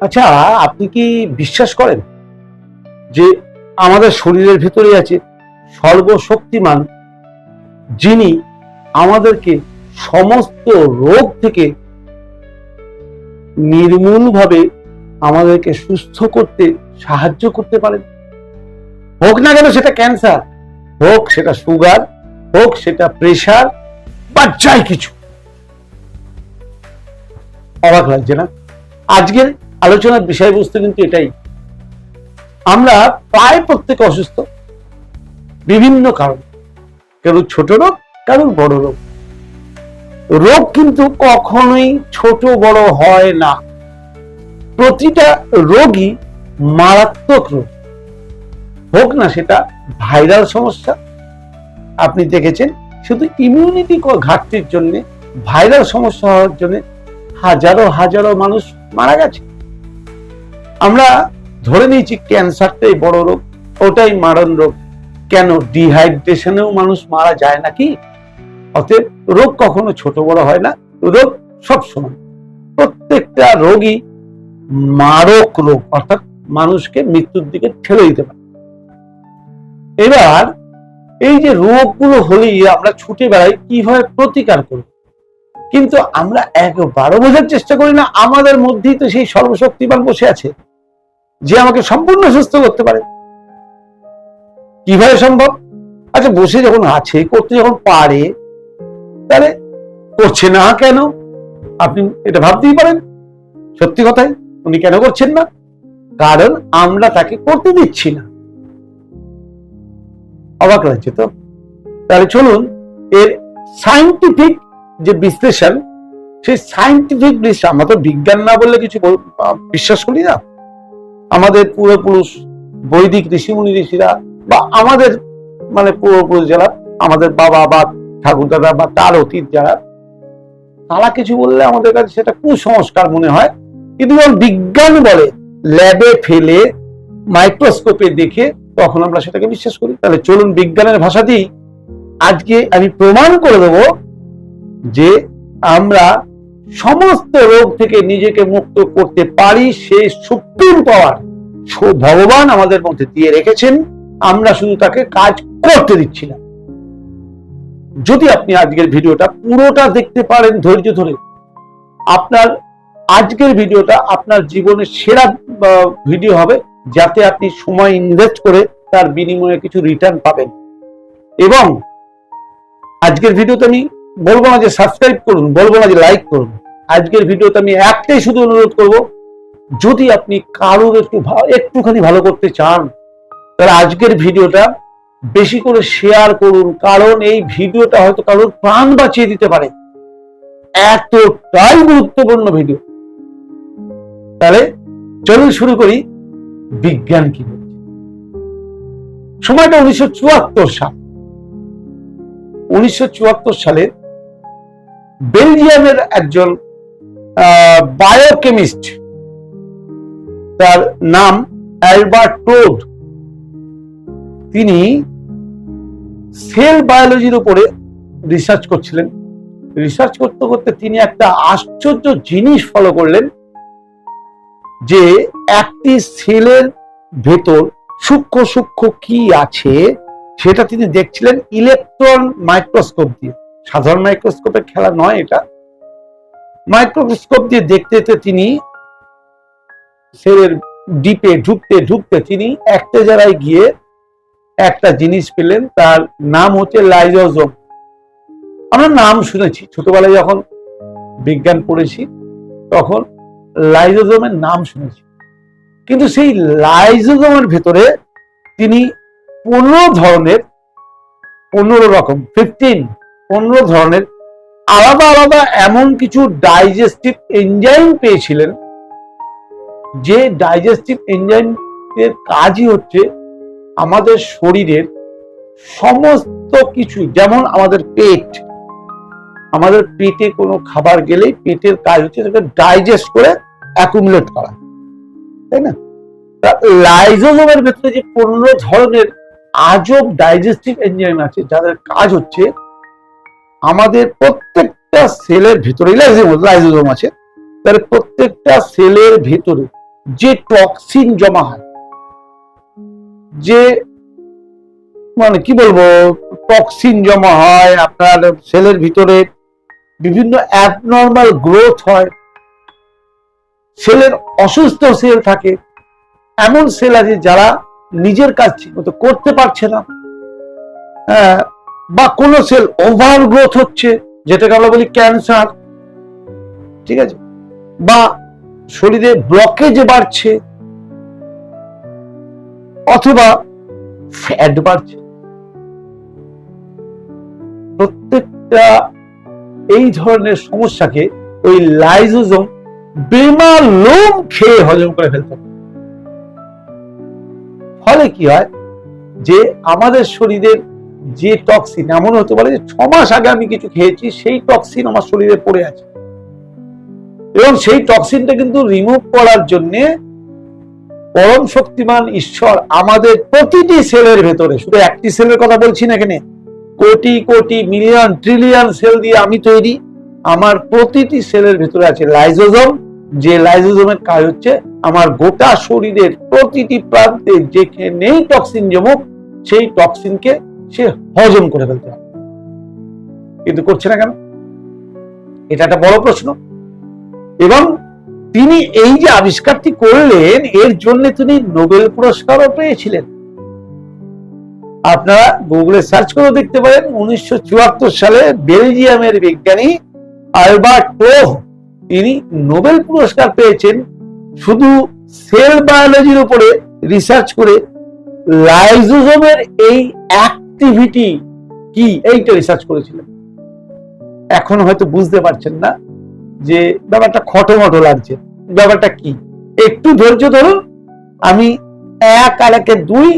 আচ্ছা আপনি কি বিশ্বাস করেন যে আমাদের শরীরের ভিতরে আছে সর্বশক্তিমান যিনি আমাদেরকে সমস্ত রোগ থেকে নির্মূলভাবে আমাদেরকে সুস্থ করতে সাহায্য করতে পারেন? হোক না কেন সেটা ক্যান্সার হোক সেটা সুগার হোক সেটা প্রেশার বা যাই কিছু। অবাক লাগছে না? আজকের আলোচনার বিষয়বস্তু কিন্তু এটাই। আমরা প্রায় প্রত্যেকে অসুস্থ। বিভিন্ন কারণ। কারোর ছোট রোগ, কারোর বড় রোগ। রোগ কিন্তু কখনোই ছোট বড় হয় না। প্রতিটা রোগই মারাত্মক রোগ। হোক না সেটা ভাইরাল সমস্যা। আপনি দেখেছেন, শুধু ইমিউনিটি ঘাটতির জন্য, ভাইরাল সমস্যা হওয়ার জন্য হাজারো হাজারো মানুষ মারা গেছে। আমরা ধরে নিয়েছি ক্যান্সারটাই বড় রোগ, ওটাই মারণ রোগ। কেন ডিহাইড্রেশনেও মানুষ মারা যায় নাকি? অতএব রোগ কখনো ছোট বড় হয় না, রোগ সব সময় প্রত্যেকটা রোগই মারক রোগ, অর্থাৎ মানুষকে মৃত্যুর দিকে ঠেলে দিতে পারে। এবার এই যে রোগগুলো হলেই আমরা ছুটে বেড়াই, কীভাবে প্রতিকার করব? কিন্তু আমরা একবারও বোঝার চেষ্টা করি না, আমাদের মধ্যেই তো সেই সর্বশক্তিমান বসে আছে। যে আমাকে সম্পূর্ণ সুস্থ করতে পারে। কীভাবে সম্ভব? আচ্ছা বসে যখন আছে, করতে যখন পারে, তাহলে করছে না কেন? আপনি এটা ভাবতেই পারেন। সত্যি কথাই, উনি কেন করছেন না? কারণ আমরা তাকে করতে দিচ্ছি না। অবাক লাগছে তো? তাহলে চলুন, এর সাইন্টিফিক যে বিশ্লেষণ, সেই সাইন্টিফিক বিশ্লেষণ, আমরা তো বিজ্ঞান না বললে কিছু বিশ্বাস করি না? আমাদের পূর্বপুরুষ বৈদিক ঋষিমুনি ঋষিরা বা আমাদের মানে পূর্বপুরুষ যারা, আমাদের বাবা বা ঠাকুরদাদা বা তার অতীত যারা, তারা কিছু বললে আমাদের কাছে সেটা কুসংস্কার মনে হয়। কিন্তু বিজ্ঞান বলে ল্যাবে ফেলে মাইক্রোস্কোপে দেখে, তখন আমরা সেটাকে বিশ্বাস করি। তাহলে চলুন বিজ্ঞানের ভাষাতেই আজকে আমি প্রমাণ করে দেব যে আমরা সমস্ত রোগ থেকে নিজেকে মুক্ত করতে পারি, সেই সুপ্রিম পাওয়ার ভগবান আমাদের মধ্যে দিয়ে রেখেছেন। আমরা শুধু তাকে কাজ করতে দিচ্ছি না। যদি আপনি আজকের ভিডিওটা পুরোটা দেখতে পারেন ধৈর্য ধরে, আপনার আজকের ভিডিওটা আপনার জীবনের সেরা ভিডিও হবে, যাতে আপনি সময় ইনভেস্ট করে তার বিনিময়ে কিছু রিটার্ন পাবেন। এবং আজকের ভিডিওতে আমি বলব না যে সাবস্ক্রাইব করুন, বলব না যে লাইক করুন। আজকের ভিডিওতে আমি একটাই শুধু অনুরোধ করব, যদি আপনি কারোর একটু একটুখানি ভালো করতে চান, তাহলে আজকের ভিডিওটা বেশি করে শেয়ার করুন, কারণ এই ভিডিওটা হয়তো কারোর প্রাণ বাঁচিয়ে দিতে পারে। এতটাই গুরুত্বপূর্ণ ভিডিও। তাহলে চলুন শুরু করি বিজ্ঞান কি সময়টা উনিশশো চুয়াত্তর সাল। উনিশশো চুয়াত্তর সালে বেলজিয়ামের একজন বায়োকেমিস্ট তার নাম অ্যালবার্ট টোড। তিনি সেল বায়োলজির উপরে রিসার্চ করছিলেন। রিসার্চ করতে করতে তিনি একটা আশ্চর্য জিনিস ফলো করলেন, যে একটি সেলের ভেতর সূক্ষ্ম সূক্ষ্ম কি আছে সেটা তিনি দেখছিলেন ইলেকট্রন মাইক্রোস্কোপ দিয়ে। সাধারণ মাইক্রোস্কোপের খেলা নয় এটা। মাইক্রোস্কোপ দিয়ে দেখতে তিনি সেলের ডিপে ঢুকতে ঢুকতে তিনি একটা জায়গায় গিয়ে একটা জিনিস পেলেন, তার নাম হচ্ছে লাইজোজোম। আমরা নাম শুনেছি, ছোটবেলায় যখন বিজ্ঞান পড়েছি, তখন লাইজোজোমের নাম শুনেছি। কিন্তু সেই লাইজোজমের ভেতরে তিনি পনেরো ধরনের, পনেরো রকম ফিফটিন পনেরো ধরনের আলাদা আলাদা এমন কিছু ডাইজেস্টিভ এনজাইম পেয়েছিলেন, যে ডাইজেস্টিভ এনজাইম এর কাজই হচ্ছে আমাদের শরীরের সমস্ত কিছু যেমন আমাদের পেট, আমাদের পেটে কোনো খাবার গেলেই পেটের কাজ হচ্ছে সেটাকে ডাইজেস্ট করে অ্যাকুমুলেট করা, তাই না? লাইজোজোমের ভেতরে যে পনেরো ধরনের আজব ডাইজেস্টিভ এনজাইম আছে, যাদের কাজ হচ্ছে আমাদের প্রত্যেকটা সেলের ভিতরে লাইজোজোম আছে তাহলে প্রত্যেকটা সেলের ভেতরে যে টক্সিন জমা হয় যে মানে কি বলব টক্সিন জমা হয় আপনার সেলের ভিতরে বিভিন্ন অ্যাবনর্মাল গ্রোথ হয় সেলের অসুস্থ সেল থাকে এমন সেল আছে যারা নিজের কাজ ঠিক মতো করতে পারছে না। হ্যাঁ, বা কোনো সেল ওভার গ্রোথ হচ্ছে, যেটাকে আমরা বলি ক্যান্সার ঠিক আছে? বা শরীরে ব্লকেজ বাড়ছে, অথবা ফ্যাট বাড়ছে। প্রত্যেকটা এই ধরনের সমস্যাকে ওই লাইজোজম বেমা লোম খেয়ে হজম করে ফেলতে। ফলে কি হয়? যে আমাদের শরীরের যে টক্সিন এমন হতে পারে যে ছ মাস আগে আমি কিছু খেয়েছি, সেই টক্সিন আমার শরীরে পড়ে আছে। এবং সেই টক্সিনটা কিন্তু রিমুভ করার জন্য পরম শক্তিমান ঈশ্বর আমাদের প্রতিটি সেলের ভেতরে, শুধু একটি সেলের কথা বলছি না এখানে, crore crore million trillion sell দিয়ে আমি তৈরি, আমার প্রতিটি সেলের ভেতরে আছে লাইজোজম যে লাইজোজমের কাজ হচ্ছে আমার গোটা শরীরের প্রতিটি প্রান্তে যেখানেই টক্সিন জমুক, সেই টক্সিনকে সে হজম করে ফেলতে হবে কিন্তু করছে না কেন? এটা একটা বড় প্রশ্ন। এবং তিনি এই যে আবিষ্কারটি করলেন, এর জন্য তিনি নোবেল পুরস্কারও পেয়েছিলেন। আপনারা গুগলে সার্চ করে দেখতে পারেন, উনিশশো চুয়াত্তর সালে বেলজিয়ামের বিজ্ঞানী আলবার্ট কোহ তিনি নোবেল পুরস্কার পেয়েছেন। শুধু সেল বায়োলজির উপরে রিসার্চ করে লাইজোজোমের এই অ্যাক্টিভিটি কি? এইটা রিসার্চ করেছিলেন এখন হয়তো বুঝতে পারছেন না যে ব্যাপারটা খটোমটো লাগছে। ব্যাপারটা কি? একটু ধৈর্য ধরুন আমি এক আর একে দুই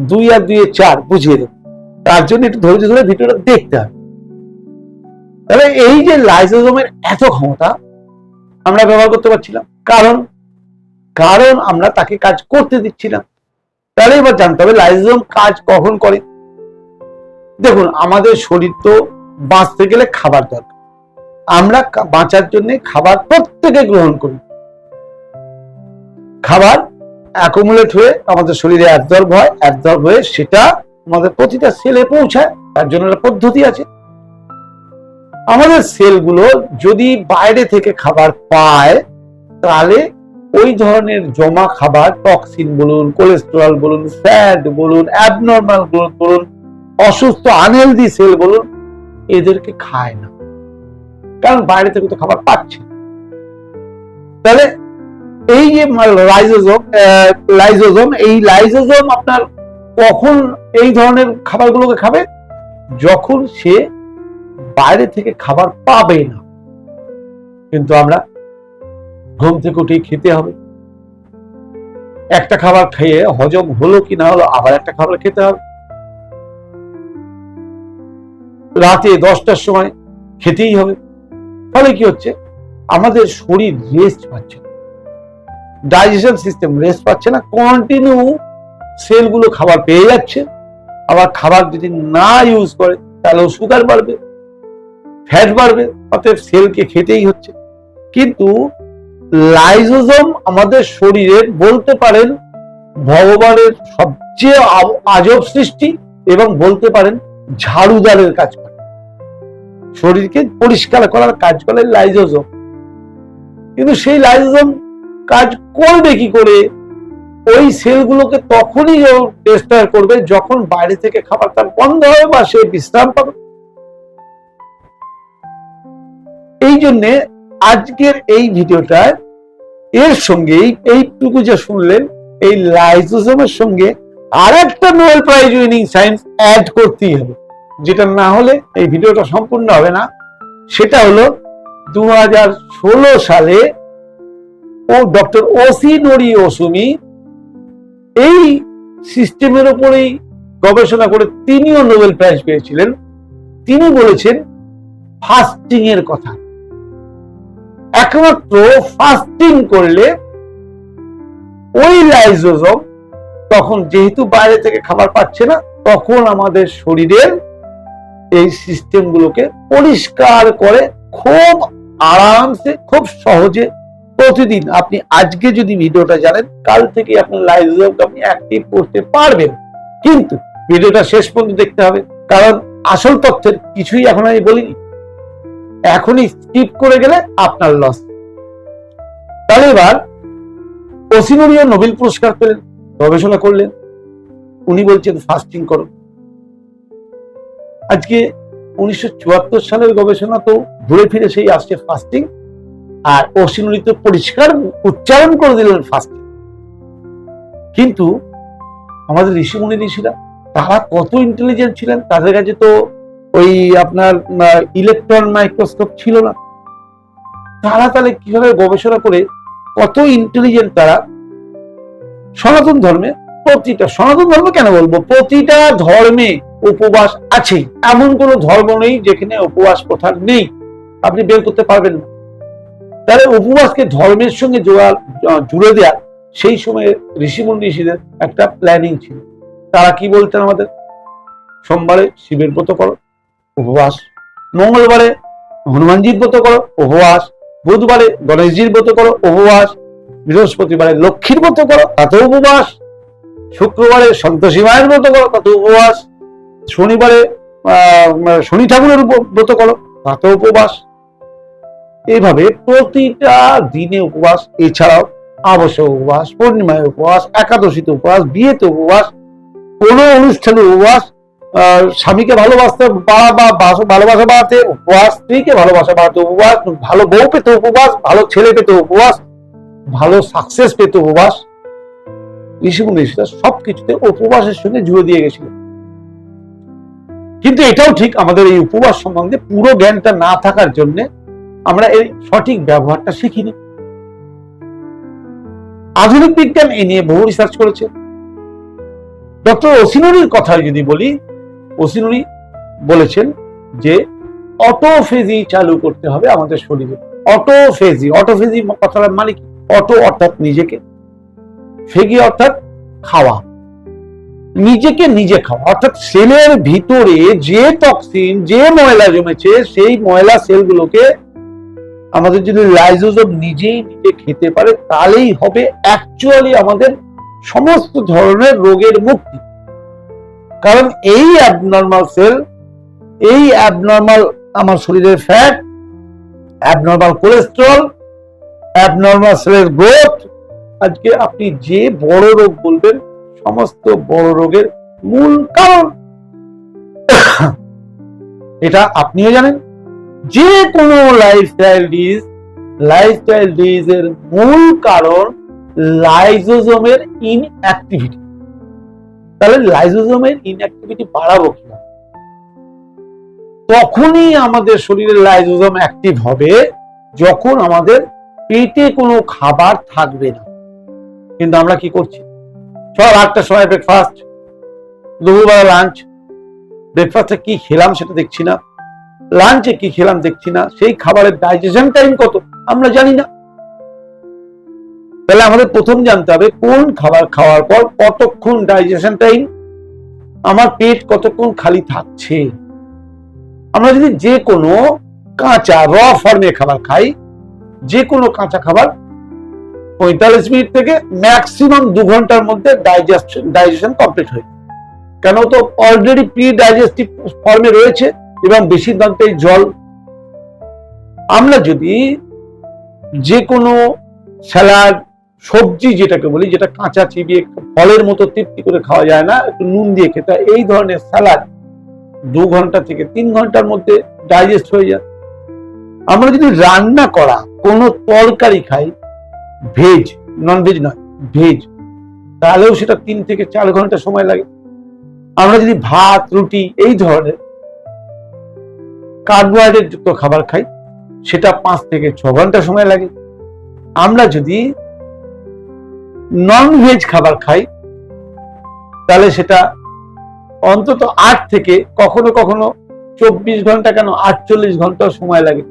দুই আর দুই চার বুঝিয়ে দেব। তার জন্য একটু ধৈর্য ধরে ভিডিওটা দেখতে হবে। তাহলে এই যে লাইসোজোমের এত ক্ষমতা, আমরা ব্যবহার করতে পারছিলাম। কারণ কারণ আমরা তাকে কাজ করতে দিচ্ছিলাম। তাহলে এবার জানতে হবে লাইসোজোম কাজ কখন করে? দেখুন, আমাদের শরীর তো বাঁচতে গেলে খাবার দরকার। আমরা বাঁচার জন্য খাবার প্রত্যেকে গ্রহণ করি। খাবার অ্যাকুমুলেট হয়ে আমাদের শরীরে অ্যাবজর্ব হয় অ্যাবজর্ব হয়ে সেটা আমাদের প্রতিটা সেলে পৌঁছায়, তার জন্য একটা পদ্ধতি আছে। আমাদের সেলগুলো যদি বাইরে থেকে খাবার পায়, তাহলে ওই ধরনের জমা খাবার টক্সিন বলুন কোলেস্টেরল বলুন ফ্যাট বলুন অ্যাবনর্মাল গ্রোথ বলুন অসুস্থ আনহেলদি সেল বলুন, এদেরকে খায় না। কারণ বাইরে থেকে তো খাবার পাচ্ছে। তাহলে এই যে লাইজোজোম লাইজোজোম, এই লাইজোজোম আপনার কখন এই ধরনের খাবারগুলোকে খাবে? যখন সে বাইরে থেকে খাবার পাবে না। কিন্তু আমরা ঘুম থেকে উঠে খেতে হবে। একটা খাবার খেয়ে হজম হলো কি না হলো, আবার একটা খাবার খেতে হবে। রাতে দশটার সময় খেতেই হবে। ফলে কি হচ্ছে? আমাদের শরীর রেস্ট পাচ্ছে ডাইজেশন সিস্টেম রেস্ট পাচ্ছে না। কন্টিনিউ সেলগুলো খাবার পেয়ে যাচ্ছে। আবার খাবার যদি না ইউজ করে তাহলেও সুগার বাড়বে ফ্যাট বাড়বে, অতএব সেলকে খেতেই হচ্ছে। কিন্তু লাইজোজম আমাদের শরীরের বলতে পারেন ভগবানের সবচেয়ে আজব সৃষ্টি এবং বলতে পারেন ঝাড়ুদারের কাজ করে। শরীরকে পরিষ্কার করার কাজ করে লাইজোজোম। কিন্তু সেই লাইজোজোম কাজ করবে কি করে? ওই সেলগুলোকে তখনই টেস্টার করবে যখন বাইরে থেকে খাবার তার বন্ধ হবে বা সে বিশ্রাম পাবে। এই জন্যে আজকের এই ভিডিওটায় এর সঙ্গে এই- এইটুকু যে শুনলেন, এই লাইজোজোমের সঙ্গে আর একটা Nobel prize winning science add করতেই হবে। যেটা না হলে এই ভিডিওটা সম্পূর্ণ হবে না। সেটা হলো দু হাজার ষোলো সালে ও ডক্টর ওসি নরি ওসুমি এই সিস্টেমের উপরেই গবেষণা করে তিনিও নোবেল প্রাইজ পেয়েছিলেন। তিনি বলেছেন ফাস্টিং এর কথা। একমাত্র ফাস্টিং করলে ওই লাইজোজম তখন যেহেতু বাইরে থেকে খাবার পাচ্ছে না, তখন আমাদের শরীরের এই সিস্টেমগুলোকে পরিষ্কার করে খুব আরামসে, খুব সহজে প্রতিদিন আপনি আজকে যদি ভিডিওটা জানেন, কাল থেকে আপনার লাইজোমকে আপনি অ্যাক্টিভ করতে পারবেন। কিন্তু ভিডিওটা শেষ পর্যন্ত দেখতে হবে, কারণ আসল তথ্যের কিছুই এখন আমি বলিনি। এখনই স্কিপ করে গেলে আপনার লস তাহলে এবার ওসিনুরিও নোবেল পুরস্কার পেলেন, গবেষণা করলেন। উনি বলছেন ফাস্টিং করো। আজকে উনিশশো সালের গবেষণা তো ঘুরে ফিরে সেই আসছে ফাস্টিং আর অসিনুরি তো পরিষ্কার উচ্চারণ করে দিলেন ফাস্টিং কিন্তু আমাদের ঋষিমুনি ঋষিরা, তারা কত ইন্টেলিজেন্ট ছিলেন, তাদের কাছে তো ওই আপনার ইলেকট্রন মাইক্রোস্কোপ ছিল না। তারা তাহলে কীভাবে গবেষণা করে কত ইন্টেলিজেন্ট তারা? সনাতন ধর্মে প্রতিটা, সনাতন ধর্ম কেন বলব? প্রতিটা ধর্মে উপবাস আছে। এমন কোন ধর্ম নেই যেখানে উপবাস প্রথা নেই। আপনি বের করতে পারবেন না। তাহলে উপবাসকে ধর্মের সঙ্গে জোড়া, জুড়ে দেওয়া সেই সময়ে ঋষিমুনি ঋষিদের একটা প্ল্যানিং ছিল। তারা কি বলতেন আমাদের? সোমবারে শিবের ব্রত করো, উপবাস। মঙ্গলবারে হনুমানজির ব্রত করো, উপবাস। বুধবারে গণেশজির ব্রত করো, উপবাস। বৃহস্পতিবারে লক্ষ্মীর ব্রত করো তাতে উপবাস। শুক্রবারে সন্তোষী মায়ের ব্রত করো তাতে উপবাস। শনিবারে আহ, শনি ঠাকুরের ব্রত করো তাতে উপবাস। এইভাবে প্রতিটা দিনে উপবাস এছাড়াও আবশ্যক উপবাস পূর্ণিমায় উপবাস একাদশীতে উপবাস বিয়েতে উপবাস কোনো অনুষ্ঠানে উপবাস স্বামীকে ভালোবাসতে বা ভালোবাসা বাড়াতে উপবাস স্ত্রীকে ভালোবাসা বাড়াতে উপবাস ভালো বউ পেতে উপবাস ভালো ছেলে পেতে উপবাস ভালো সাকসেস পেতে উপবাস। ঋষিমুনি ঋষিরা সবকিছুতে উপবাসের সঙ্গে জুড়ে দিয়ে গেছিল। কিন্তু এটাও ঠিক আমাদের এই উপবাস সম্বন্ধে পুরো জ্ঞানটা না থাকার জন্য আমরা এই সঠিক ব্যবহারটা শিখিনি। আধুনিক বিজ্ঞান এ নিয়ে বহু রিসার্চ করেছে। ডক্টর ওসিনুরির কথা যদি বলি ওসিনুরি বলেছেন যে অটোফেজি চালু করতে হবে আমাদের শরীরে। অটোফেজি অটোফেজি কথাটার মানে কি? অটো অর্থাৎ নিজেকে। ফেগি অর্থাৎ খাওয়া। নিজেকে নিজে খাওয়া অর্থাৎ সেলের ভিতরে যে টক্সিন যে ময়লা জমেছে, সেই ময়লা সেলগুলোকে আমাদের যদি লাইজোজম নিজেই নিজে খেতে পারে, তাহলেই হবে অ্যাকচুয়ালি আমাদের সমস্ত ধরনের রোগের মুক্তি। কারণ এই অ্যাবনর্মাল সেল এই অ্যাবনর্মাল আমার শরীরের ফ্যাট অ্যাবনর্মাল কোলেস্ট্রল অ্যাবনর্মাল সেলের গ্রোথ আজকে আপনি যে বড় রোগ বলবেন সমস্ত বড় রোগের মূল কারণ। এটা আপনিও জানেন। যে কোনো লাইফস্টাইল ডিজ লাইফস্টাইল ডিজ এর মূল কারণ লাইজোজোমের ইনঅ্যাক্টিভিটি তাহলে লাইজোজোমের ইনঅ্যাক্টিভিটি বাড়াবো কীভাবে তখনই আমাদের শরীরের লাইজোজোম অ্যাক্টিভ হবে, যখন আমাদের পেটে কোনো খাবার থাকবে না। কিন্তু আমরা কি করছি? সকাল আটটার সময় ব্রেকফাস্ট দুপুরবেলা লাঞ্চ ব্রেকফাস্টে কি খেলাম সেটা দেখছি না। লাঞ্চে কি খেলাম দেখছি না। সেই খাবারের ডাইজেশন টাইম কত? আমরা জানি না। তাহলে আমাদের প্রথম জানতে হবে, কোন খাবার খাওয়ার পর কতক্ষণ ডাইজেশন টাইম আমার পেট কতক্ষণ খালি থাকছে? আমরা যদি যে কোনো কাঁচা র ফর্মে খাবার খাই, যে কোনো কাঁচা খাবার পঁয়তাল্লিশ মিনিট থেকে ম্যাক্সিমাম দু ঘণ্টার মধ্যে ডাইজেশন ডাইজেশন কমপ্লিট হয়ে। কেন তো অলরেডি প্রি ডাইজেস্টিভ ফর্মে রয়েছে এবং বেশিরভাগটাই জল। আমরা যদি যে কোনো স্যালাড, সবজি যেটাকে বলি, যেটা কাঁচা চিবিয়ে ফলের মতো তৃপ্তি করে খাওয়া যায় না, একটু নুন দিয়ে খেতে এই ধরনের স্যালাড দু ঘণ্টা থেকে তিন ঘণ্টার মধ্যে ডাইজেস্ট হয়ে যায়। আমরা যদি রান্না করা কোনো তরকারি খাই ভেজ। নন ভেজ নয়। ভেজ। তাহলেও সেটা তিন থেকে চার ঘণ্টা সময় লাগে। আমরা যদি ভাত রুটি এই ধরনের কার্বোহাইড্রেট যুক্ত খাবার খাই সেটা পাঁচ থেকে ছ ঘণ্টা সময় লাগে। আমরা যদি নন ভেজ খাবার খাই তাহলে সেটা অন্তত আট থেকে কখনো কখনো চব্বিশ ঘণ্টা কেন আটচল্লিশ ঘণ্টা সময় লাগে।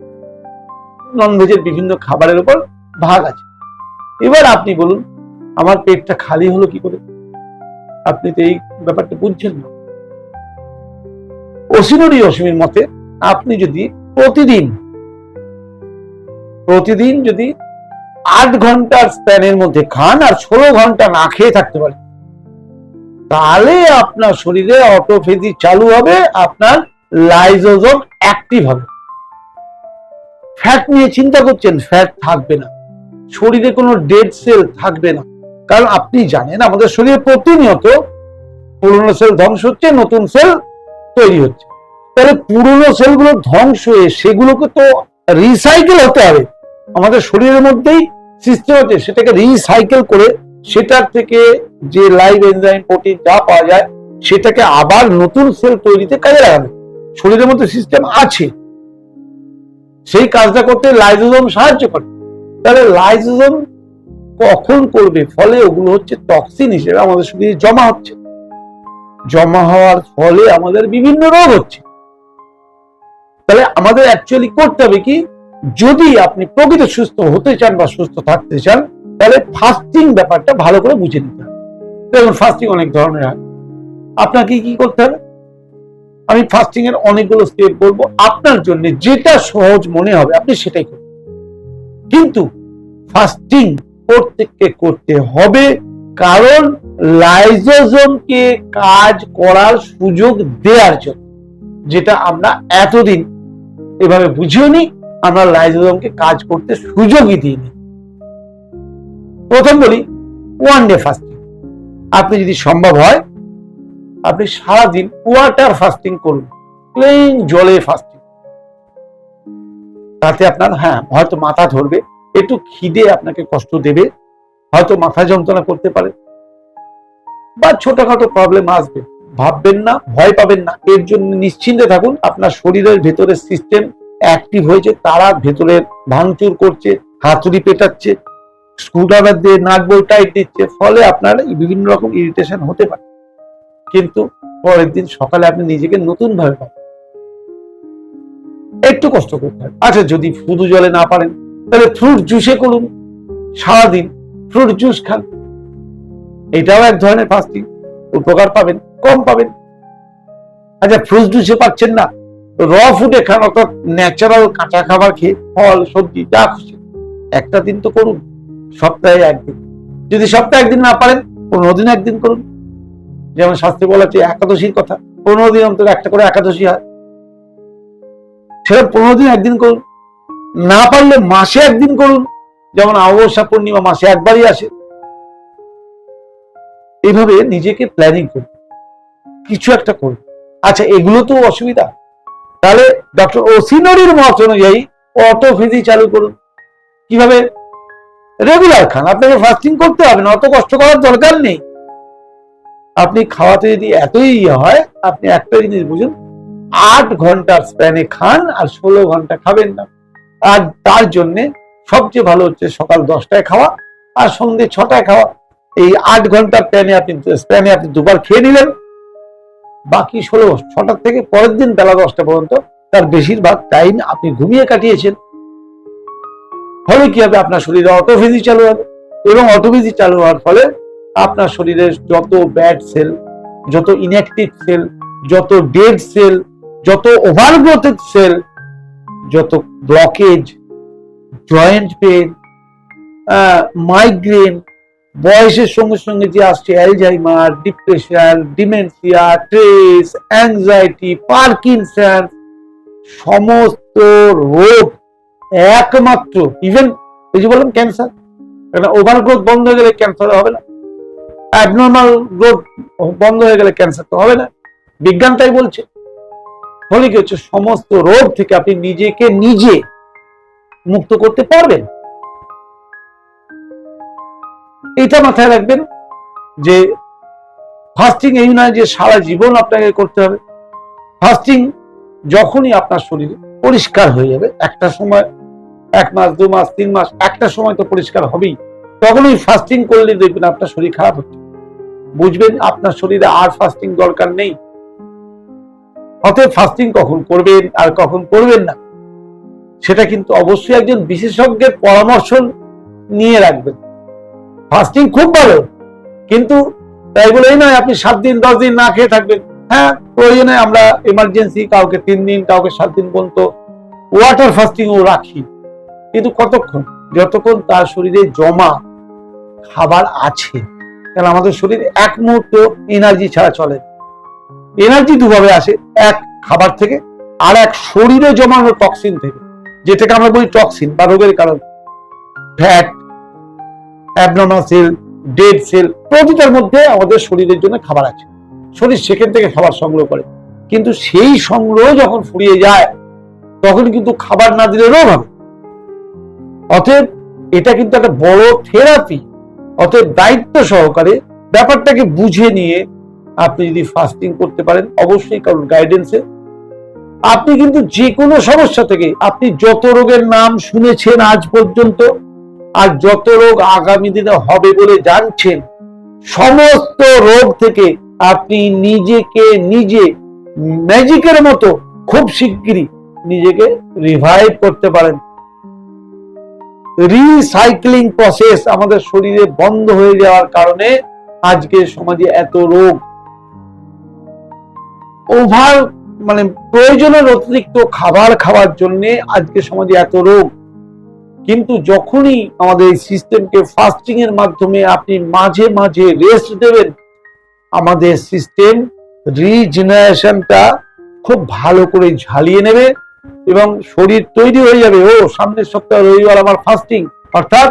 নন ভেজের বিভিন্ন খাবারের উপর ভাগ আছে। এবার আপনি বলুন, আমার পেটটা খালি হলো কি করে? আপনি তো এই ব্যাপারটা বুঝছেন না। অসীমরি অসীমের মতে আপনি যদি প্রতিদিন প্রতিদিন যদি আট ঘণ্টার স্প্যানের মধ্যে খান আর ষোলো ঘণ্টা না খেয়ে থাকতে পারেন, তাহলে আপনার শরীরে অটোফেজি চালু হবে, আপনার লাইজোজোম অ্যাক্টিভ হবে। ফ্যাট নিয়ে চিন্তা করছেন ফ্যাট থাকবে না। শরীরে কোনো ডেড সেল থাকবে না। কারণ আপনি জানেন আমাদের শরীরে প্রতিনিয়ত পুরনো সেল ধ্বংস হচ্ছে, নতুন সেল তৈরি হচ্ছে। তাহলে পুরনো সেলগুলো ধ্বংস হয়ে সেগুলোকে তো রিসাইকেল হতে হবে। আমাদের শরীরের মধ্যেই সিস্টেম আছে সেটাকে রিসাইকেল করে সেটার থেকে যে লাইভ এনজাইম প্রোটিন যা পাওয়া যায়, সেটাকে আবার নতুন সেল তৈরিতে কাজে লাগাবে শরীরের মধ্যে সিস্টেম আছে। সেই কাজটা করতে লাইজোজোম সাহায্য করে। তাহলে লাইজোজোম কখন করবে? ফলে ওগুলো হচ্ছে টক্সিন হিসেবে আমাদের শরীরে জমা হচ্ছে। জমা হওয়ার ফলে আমাদের বিভিন্ন রোগ হচ্ছে। তাহলে আমাদের অ্যাকচুয়ালি করতে হবে কি? যদি আপনি প্রকৃত সুস্থ হতে চান বা সুস্থ থাকতে চান, তাহলে ফাস্টিং ব্যাপারটা ভালো করে বুঝে নিতে হবে। দেখুন ফাস্টিং অনেক ধরনের হয়। আপনাকে কি করতে হবে? আমি ফাস্টিং এর অনেকগুলো স্টেপ বলব আপনার জন্য যেটা সহজ মনে হবে, আপনি সেটাই করুন। কিন্তু ফাস্টিং প্রত্যেককে করতে হবে, কারণ লাইজোজোমকে কাজ করার সুযোগ দেওয়ার জন্য, যেটা আমরা এতদিন এভাবে বুঝিও নি আমরা লাইজোজোমকে কাজ করতে সুযোগই দিইনি। প্রথম বলি ওয়ান ডে ফাস্টিং আপনি যদি সম্ভব হয়, আপনি সারাদিন ওয়াটার ফাস্টিং করুন প্লেন জলে ফাস্টিং তাতে আপনার হ্যাঁ হয়তো মাথা ধরবে, একটু খিদে আপনাকে কষ্ট দেবে, হয়তো মাথা যন্ত্রণা করতে পারে, বা ছোটখাটো প্রবলেম আসবে। ভাববেন না, ভয় পাবেন না, এর জন্য নিশ্চিন্তে থাকুন, আপনার শরীরের ভেতরের সিস্টেম অ্যাক্টিভ হয়েছে, তারা ভেতরের ভাঙচুর করছে, হাতুড়ি পেটাচ্ছে স্ক্রুড্রাইভার দিয়ে নাট বল টাইট দিচ্ছে, ফলে আপনার বিভিন্ন রকম ইরিটেশন হতে পারে। কিন্তু পরের দিন সকালে আপনি নিজেকে নতুন ভাবে পাবেন একটু কষ্ট করতে হবে আচ্ছা যদি শুধু জলে না পারেন, তাহলে ফ্রুট জুসে করুন। সারাদিন ফ্রুট জুস খান। এটাও এক ধরনের ফাস্টিং উপকার পাবেন, কম পাবেন। আচ্ছা ফ্রুট জুসে পাচ্ছেন না। র ফুডে খান, অর্থাৎ ন্যাচারাল কাঁচা খাবার খেয়ে ফল, সবজি, যা খুশি। একটা দিন তো করুন, সপ্তাহে একদিন। যদি সপ্তাহে একদিন না পারেন, পনেরো দিন একদিন করুন। যেমন শাস্ত্রে বলা আছে একাদশীর কথা, পনেরো দিন অন্তর একটা করে একাদশী হয়। সেটা পনেরো দিন একদিন করুন। না পারলে মাসে একদিন করুন। যেমন অমাবস্যা পূর্ণিমা মাসে একবারই আসে। এইভাবে নিজেকে প্ল্যানিং করুন। কিছু একটা করুন। আচ্ছা এগুলো তো অসুবিধা। তাহলে ডক্টর ওসিনরির মত অনুযায়ী অটোফিজি চালু করুন। কীভাবে? রেগুলার খান। আপনাকে ফাস্টিং করতে হবে না, অত কষ্ট করার দরকার নেই। আপনি খাওয়াতে যদি এতই ইয়ে হয়, আপনি একটা জিনিস বুঝুন আট ঘণ্টার স্প্যানে খান আর ষোলো ঘণ্টা খাবেন না। আর তার জন্যে সবচেয়ে ভালো হচ্ছে সকাল দশটায় খাওয়া আর সন্ধ্যে ছটায় খাওয়া। এই আট ঘণ্টার প্যানে আপনি স্প্যানে আপনি দুবার খেয়ে নিলেন। বাকি ষোলো ছটার থেকে পরের দিন বেলা দশটা পর্যন্ত তার বেশিরভাগ টাইম আপনি ঘুমিয়ে কাটিয়েছেন। ফলে কি হবে? আপনার শরীরে অটোফিজি চালু হবে এবং অটোফিজি চালু হওয়ার ফলে আপনার শরীরের যত ব্যাড সেল যত ইনঅ্যাক্টিভ সেল যত ডেড সেল যত ওভারগ্রোথেড সেল যত ব্লকেজ জয়েন্ট পেন মাইগ্রেন বয়সের সঙ্গে সঙ্গে যে আসছে Alzheimer depression dementia stress anxiety Parkinson সমস্ত রোগ একমাত্র ইভেন এই যে বললাম ক্যান্সার একটা ওভার গ্রোথ বন্ধ হয়ে গেলে ক্যান্সার হবে না। অ্যাবনর্মাল গ্রোথ বন্ধ হয়ে গেলে ক্যান্সার তো হবে না। বিজ্ঞান তাই বলছে। ফলে কি সমস্ত রোগ থেকে আপনি নিজেকে নিজে মুক্ত করতে পারবেন? এটা মাথায় রাখবেন যে ফাস্টিং এই নয় যে সারা জীবন আপনাকে করতে হবে। ফাস্টিং যখনই আপনার শরীর পরিষ্কার হয়ে যাবে, একটা সময় এক মাস, দু মাস, তিন মাস, একটা সময় তো পরিষ্কার হবেই। তখনই ফাস্টিং করলে দেখবেন আপনার শরীর খারাপ হচ্ছে। বুঝবেন, আপনার শরীরে আর ফাস্টিং দরকার নেই। অতএব ফাস্টিং কখন করবেন আর কখন করবেন না? সেটা কিন্তু অবশ্যই একজন বিশেষজ্ঞের পরামর্শ নিয়ে রাখবেন। ফাস্টিং খুব ভালো, কিন্তু তাই বলে নয়, আপনি সাত দিন, দশ দিন না খেয়ে থাকবেন। হ্যাঁ প্রয়োজনে আমরা এমার্জেন্সি কাউকে তিন দিন, কাউকে সাত দিন পর্যন্ত ওয়াটার ফাস্টিং ও রাখি। কিন্তু কতক্ষণ? যতক্ষণ তার শরীরে জমা খাবার আছে। কারণ আমাদের শরীর এক মুহূর্ত এনার্জি ছাড়া চলে। এনার্জি দুভাবে আসে, এক খাবার থেকে আর এক শরীরে জমানো টক্সিন থেকে, যেটাকে আমরা বলি টক্সিন বা রোগের কারণ। Fat abnormal cell dead cell প্রতিটার মধ্যে আমাদের শরীরের জন্য খাবার আছে। শরীর সেখান থেকে খাবার সংগ্রহ করে। কিন্তু সেই সংগ্রহ যখন ফুরিয়ে যায়, তখন কিন্তু খাবার না দিলে রোগ হবে। অতএব এটা কিন্তু একটা বড় থেরাপি অতএব দায়িত্ব সহকারে ব্যাপারটাকে বুঝে নিয়ে আপনি যদি ফাস্টিং করতে পারেন, অবশ্যই কারণ গাইডেন্সে আপনি কিন্তু যে কোনো সমস্যা থেকে, আপনি যত রোগের নাম শুনেছেন আজ পর্যন্ত, আর যত রোগ আগামী দিনে হবে বলে জানছেন, সমস্ত রোগ থেকে আপনি নিজেকে নিজে ম্যাজিকের মতো খুব শিগগিরই নিজেকে রিভাইভ করতে পারেন। রিসাইক্লিং প্রসেস আমাদের শরীরে বন্ধ হয়ে যাওয়ার কারণে আজকে সমাজে এত রোগ ওভার মানে প্রয়োজনের অতিরিক্ত খাবার খাওয়ার জন্য আজকে সমাজে এত রোগ। কিন্তু যখনই আমাদের এই সিস্টেমকে ফাস্টিং এর মাধ্যমে আপনি মাঝে মাঝে রেস্ট দেবেন, আমাদের সিস্টেম রিজেনারেশনটা খুব ভালো করে ঝালিয়ে নেবে এবং শরীর তৈরি হয়ে যাবে। ও, সামনের সপ্তাহে রবিবার আমার ফাস্টিং অর্থাৎ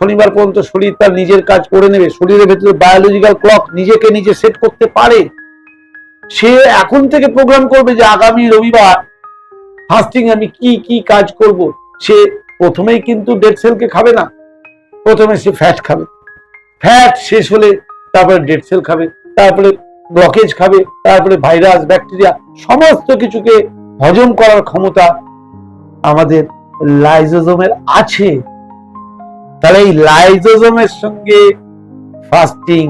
শনিবার পর্যন্ত শরীর তার নিজের কাজ করে নেবে। শরীরের ভেতরে বায়োলজিক্যাল ক্লক নিজেকে নিজে সেট করতে পারে। সে এখন থেকে প্রোগ্রাম করবে যে আগামী রবিবার। ফাস্টিং আমি কি কি কাজ করব? সে প্রথমেই কিন্তু ডেড সেলকে খাবে না। প্রথমে সে ফ্যাট খাবে। ফ্যাট শেষ হলে তারপরে ডেড সেল খাবে, তারপরে ব্লকেজ খাবে, তারপরে ভাইরাস ব্যাকটেরিয়া সমস্ত কিছুকে হজম করার ক্ষমতা আমাদের লাইজোজোমের আছে। তাহলে এই লাইজোজমের সঙ্গে ফাস্টিং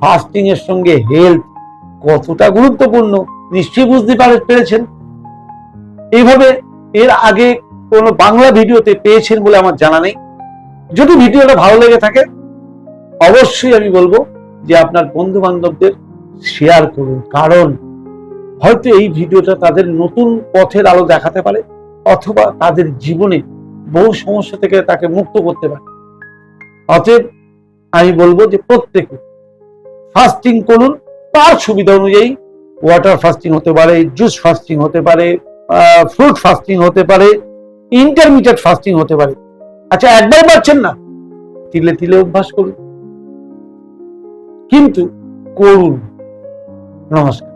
ফাস্টিং এর সঙ্গে হেলথ কতটা গুরুত্বপূর্ণ, নিশ্চয়ই বুঝতে পারে- পেরেছেন? এইভাবে এর আগে কোনো বাংলা ভিডিওতে পেয়েছেন বলে আমার জানা নেই। যদি ভিডিওটা ভালো লেগে থাকে, অবশ্যই আমি বলব যে আপনার বন্ধু বান্ধবদের শেয়ার করুন। কারণ হয়তো এই ভিডিওটা তাদের নতুন পথের আলো দেখাতে পারে, অথবা তাদের জীবনে বহু সমস্যা থেকে তাকে মুক্ত করতে পারে। অতএব আমি বলব যে প্রত্যেকে ফাস্টিং করুন তার সুবিধা অনুযায়ী ওয়াটার ফাস্টিং হতে পারে জুস ফাস্টিং হতে পারে ফ্রুট ফাস্টিং হতে পারে ইন্টারমিডিয়েট ফাস্টিং হতে পারে। আচ্ছা একবার পারছেন না? তিলে তিলে অভ্যাস করুন। কিন্তু করুন। নমস্কার।